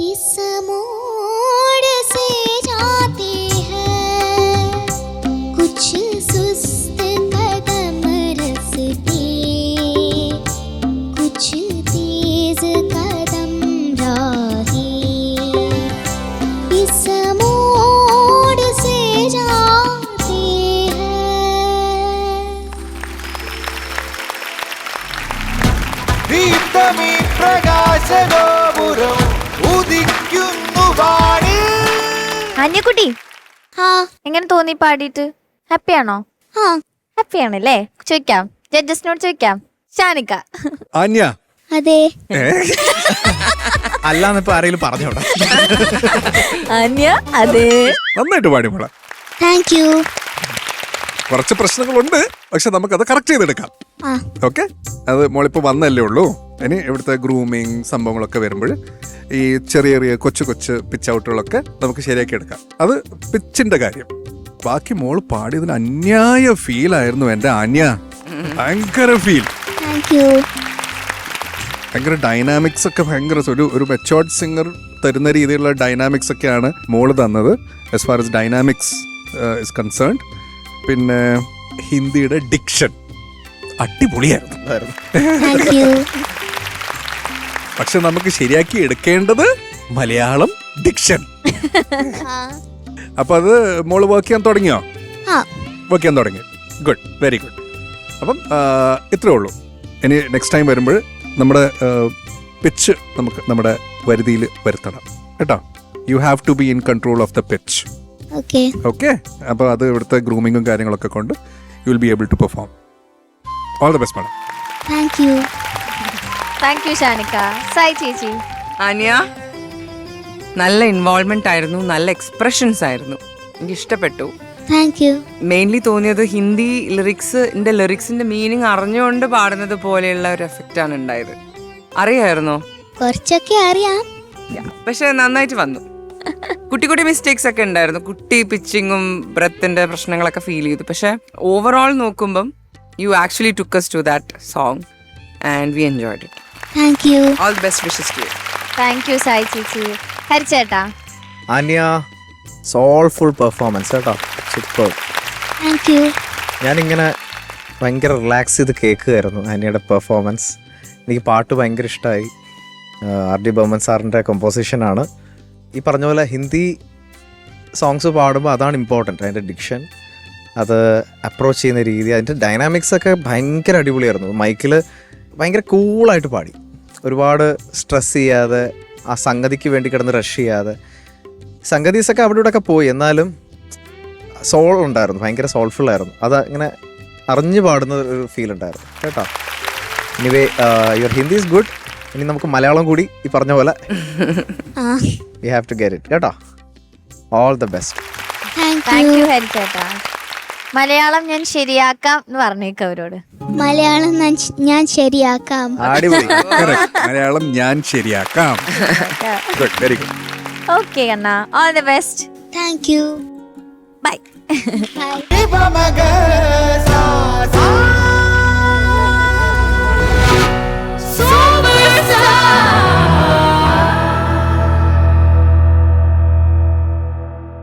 इस मोड़ से जाते हैं। कुछ सुस्त कदम रसते, कुछ तेज कदम राहे। इस मोड़ से जाते हैं। प्रकाश दो। അന്യക്കുട്ടി ആ. എങ്ങനെ തോന്നി പാടിയിട്ട്? ആണോ ഹാപ്പി ആണല്ലേ ചോദിക്കാം. ജഡ്ജസിനോട് ചോദിക്കാം. ഷാനിക്ക. അന്യ അതെ. അല്ലാന്നിപ്പോ ആരെങ്കിലും പറഞ്ഞോടാ അന്യ അതെ. നന്നായിട്ട് പാടി മോളെ. Thank you. കുറച്ച് പ്രശ്നങ്ങളുണ്ട്. പക്ഷെ നമുക്കത് കറക്റ്റ് ചെയ്തെടുക്കാം. ആ. ഓക്കെ? അത് മോളിപ്പോ വന്നല്ലേ ഉള്ളൂ. ഇനി ഇവിടുത്തെ ഗ്രൂമിങ് സംഭവങ്ങളൊക്കെ വരുമ്പോൾ ഈ ചെറിയ ചെറിയ കൊച്ചു കൊച്ചു പിച്ച് ഔട്ടുകളൊക്കെ നമുക്ക് ശരിയാക്കി എടുക്കാം. അത് പിച്ചിന്റെ കാര്യം. ബാക്കി മോൾ പാടിയതിന് അന്യായ ഫീൽ ആയിരുന്നു എന്റെ അന്യ. ഭയങ്കര ഫീൽ ഭയങ്കര ഡൈനാമിക്സ് ഒക്കെ ഭയങ്കര ഒരു ഒരു മെച്ചോർഡ് സിംഗർ തരുന്ന രീതിയിലുള്ള ഡൈനാമിക്സ് ഒക്കെയാണ് മോൾ തന്നത് as far as dynamics is concerned പിന്നെ ഹിന്ദിയുടെ ഡിക്ഷൻ അടിപൊളിയായിരുന്നു. പക്ഷെ നമുക്ക് ശരിയാക്കി എടുക്കേണ്ടത് മലയാളം ഡിക്ഷൻ അപ്പൊ അത് മോൾ വർക്ക് ചെയ്യാൻ തുടങ്ങിയോ? വർക്ക് ചെയ്യാൻ തുടങ്ങി. ഗുഡ് വെരി ഗുഡ് അപ്പം ഇത്രേ ഉള്ളൂ. ഇനി നെക്സ്റ്റ് ടൈം വരുമ്പോൾ നമ്മുടെ പിച്ച് നമുക്ക് നമ്മുടെ വരുതിയിൽ വരുത്തണം. കേട്ടോ? You have to be in control of the pitch okay okay അപ്പോൾ അത് ഇവിടുത്തെ ഗ്രൂമിങ്ങും കാര്യങ്ങളൊക്കെ കൊണ്ട് you will be able to perform all the best madam thank you thank you Shanika Sai ചേച്ചി അനിയ നല്ല ഇൻവോൾവ്മെന്റ് ആയിരുന്നു നല്ല എക്സ്പ്രഷൻസ് ആയിരുന്നു. എനിക്ക് ഇഷ്ടപ്പെട്ടു. താങ്ക് യു മെയിൻലി തോന്നിയത് ഹിന്ദി ലിറിക്സിന്റെ ലിറിക്സിന്റെ മീനിങ് അറിഞ്ഞുകൊണ്ട് പാടുന്നത് പോലെയുള്ള ഒരു എഫക്റ്റ് ആണ് ഉണ്ടായത്. അറിയായിരുന്നോ? കുറച്ചൊക്കെ അറിയാം. പക്ഷെ നന്നായിട്ട് വന്നു. കുട്ടി കുട്ടി മിസ്റ്റേക്സ് ഒക്കെ ഉണ്ടായിരുന്നു. കുട്ടി പിച്ചിങ്ങും ബ്രത്തിന്റെ പ്രശ്നങ്ങളൊക്കെ ഫീൽ ചെയ്തു. പക്ഷെ ഓവറോൾ നോക്കുമ്പം you actually took us to that song and we enjoyed it thank you all the best wishes to you thank you Sai ചേച്ചി ഹരിച്ചേട്ടാ. ആന്യ സോൾഫുൾ പെർഫോമൻസ് കേട്ടോ. സൂപ്പർ താങ്ക് യു ഞാനിങ്ങനെ ഭയങ്കര റിലാക്സ് ചെയ്ത് കേൾക്കുകയായിരുന്നു ആന്യയുടെ പെർഫോമൻസ് എനിക്ക് പാട്ട് ഭയങ്കര ഇഷ്ടമായി ആർ ഡി ബർമൻ സാറിന്റെ കമ്പോസിഷനാണ് ഈ പറഞ്ഞ പോലെ ഹിന്ദി സോങ്സ് പാടുമ്പോൾ അതാണ് ഇമ്പോർട്ടന്റ് അതിന്റെ ഡിക്ഷൻ അത് അപ്രോച്ച് ചെയ്യുന്ന രീതി അതിന്റെ ഡൈനാമിക്സ് ഒക്കെ ഭയങ്കര അടിപൊളിയായിരുന്നു. മൈക്കിൽ ഭയങ്കര കൂളായിട്ട് പാടി. ഒരുപാട് സ്ട്രെസ് ചെയ്യാതെ ആ സംഗതിക്ക് വേണ്ടി കിടന്ന് റഷ് ചെയ്യാതെ. സംഗതീസൊക്കെ അവിടെ ഇവിടെ ഒക്കെ പോയി. എന്നാലും സോൾ ഉണ്ടായിരുന്നു. ഭയങ്കര സോൾഫുൾ ആയിരുന്നു. അത് ഇങ്ങനെ അറിഞ്ഞു പാടുന്ന ഒരു ഫീൽ ഉണ്ടായിരുന്നു. കേട്ടോ? Anyway your Hindi is good ഇനി നമുക്ക് മലയാളം കൂടി ഈ പറഞ്ഞ പോലെ you we have to get it കേട്ടോ? All the best thank you Hari Malayalam ഞാൻ ശരിയാക്കാം എന്ന് പറഞ്ഞേക്ക അവരോട്. മലയാളം ഞാൻ- ഞാൻ ശരിയാക്കാം. അടിപൊളി. Correct. മലയാളം ഞാൻ ശരിയാക്കാം. ഗുഡ് വെരി ഗുഡ് ഓക്കെ അണ്ണ all the best thank you bye bye